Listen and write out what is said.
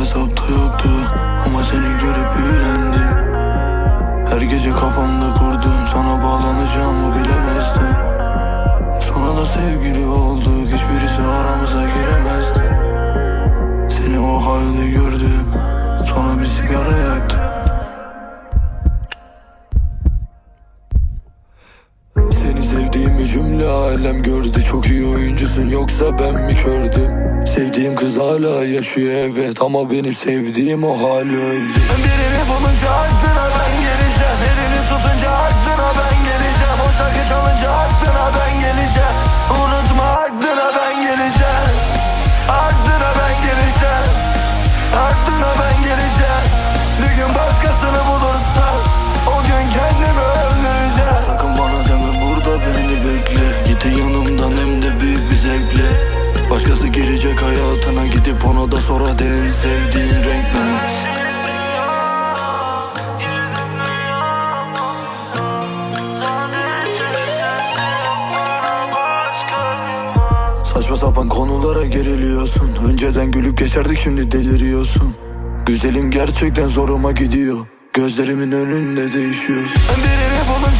hesapta yoktu Ama seni görüp büyülendim Her gece kafamda kurdum Sana bağlanacağımı bilemezdim. Sonra da sevgili olduk Hiçbirisi aramıza giremezdi. Seni o halde gördüm Sonra bir sigara yaktım. Seni sevdiğimi cümle alem gördü. Çok iyi oyuncusun yoksa ben mi kördüm hala yaşıyor evet Ama benim sevdiğim o hali öldü Birini bulunca aklına ben geleceğim. Elini tutunca aklına ben geleceğim. O şarkı çalınca aklına ben geleceğim. Unutma aklına ben geleceğim. Aklına ben geleceğim. Aklına ben geleceğim. Bir gün başkasını bulursan O gün kendimi öldüreceğim. Sakın bana deme burada beni bekle. Git yanımdan hem de büyük bir zevkle. Başkası girecek hayatına Gidip ona da en sevdiğin renk ne? Saçma sapan konulara geriliyorsun. Önceden gülüp geçerdik şimdi deliriyorsun. Güzelim gerçekten zoruma gidiyor. Gözlerimin önünde değişiyorsun. Birini bulunca aklına